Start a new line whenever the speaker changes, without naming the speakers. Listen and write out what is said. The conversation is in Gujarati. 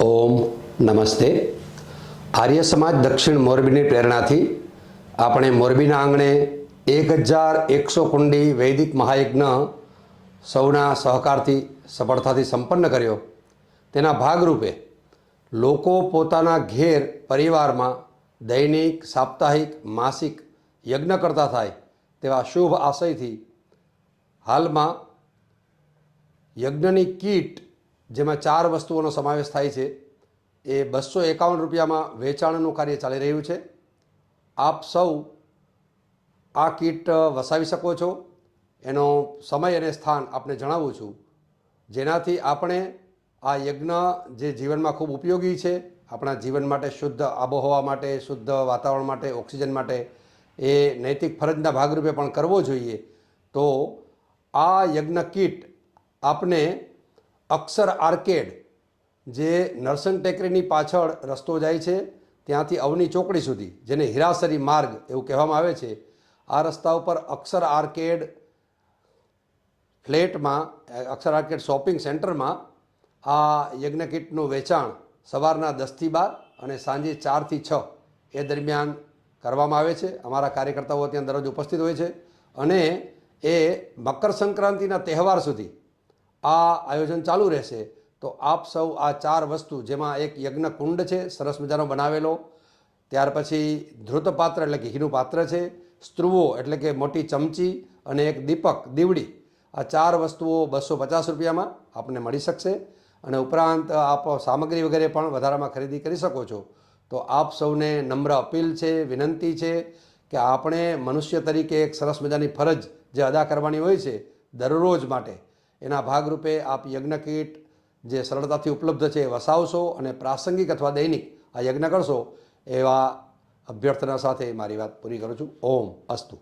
ઓમ નમસ્તે. આર્ય સમાજ દક્ષિણ મોરબીની પ્રેરણાથી આપણે મોરબીના આંગણે એક હજાર એકસો કુંડી વૈદિક મહાયજ્ઞ સૌના સહકારથી, સફળતાથી સંપન્ન કર્યો. તેના ભાગરૂપે લોકો પોતાના ઘેર પરિવારમાં દૈનિક, સાપ્તાહિક, માસિક યજ્ઞ કરતા થાય તેવા શુભ આશયથી હાલમાં યજ્ઞની કીટ જેમાં ચાર વસ્તુઓનો સમાવેશ થાય છે. એ બસો એકાવન રૂપિયામાં વેચાણનું કાર્ય ચાલી રહ્યું છે. આપ સૌ આ કીટ વસાવી શકો છો. એનો સમય અને સ્થાન આપને જણાવું છું. જેનાથી આપણે આ યજ્ઞ જે જીવનમાં ખૂબ ઉપયોગી છે, આપણા જીવન માટે શુદ્ધ આબોહવા માટે, શુદ્ધ વાતાવરણ માટે, ઓક્સિજન માટે, એ નૈતિક ફરજના ભાગરૂપે પણ કરવો જોઈએ, તો આ યજ્ઞ કીટ આપને અક્ષર આર્કેડ, જે નરસંગ ટેકરીની પાછળ રસ્તો જાય છે, ત્યાંથી અવની ચોકડી સુધી, જેને હિરાસરી માર્ગ એવું કહેવામાં આવે છે, આ રસ્તા ઉપર અક્ષર આર્કેડ ફ્લેટમાં, અક્ષર આર્કેડ શોપિંગ સેન્ટરમાં આ યજ્ઞ કીટનું વેચાણ સવારના દસથી બાર અને સાંજે ચારથી છ એ દરમિયાન કરવામાં આવે છે. અમારા કાર્યકર્તાઓ ત્યાં દરરોજ ઉપસ્થિત હોય છે અને એ મકર સંક્રાંતિના તહેવાર સુધી આ આયોજન ચાલુ રહેશે. તો આપ સૌ આ ચાર વસ્તુ, જેમાં એક યજ્ઞ કુંડ છે, સરસ મજાનો બનાવેલો. ત્યાર પછી ધૃતપાત્ર એટલે ઘીનું પાત્ર છે, સ્ત્રુવો એટલે કે મોટી ચમચી અને એક દીપક, દીવડી. આ ચાર વસ્તુઓ બસો પચાસ રૂપિયામાં આપને મળી શકશે. અને ઉપરાંત આપ સામગ્રી વગેરે પણ વધારામાં ખરીદી કરી શકો છો. તો આપ સૌને નમ્ર અપીલ છે, વિનંતી છે કે આપણે મનુષ્ય તરીકે એક સરસ મજાની ફરજ જે અદા કરવાની હોય છે, દરરોજ માટે એના ભાગરૂપે આપ યજ્ઞ કીટ જે સરળતાથી ઉપલબ્ધ છે એ વસાવશો અને પ્રાસંગિક અથવા દૈનિક આ યજ્ઞ કરશો એવા અભ્યર્થના સાથે મારી વાત પૂરી કરું છું. ઓમ અસ્તુ.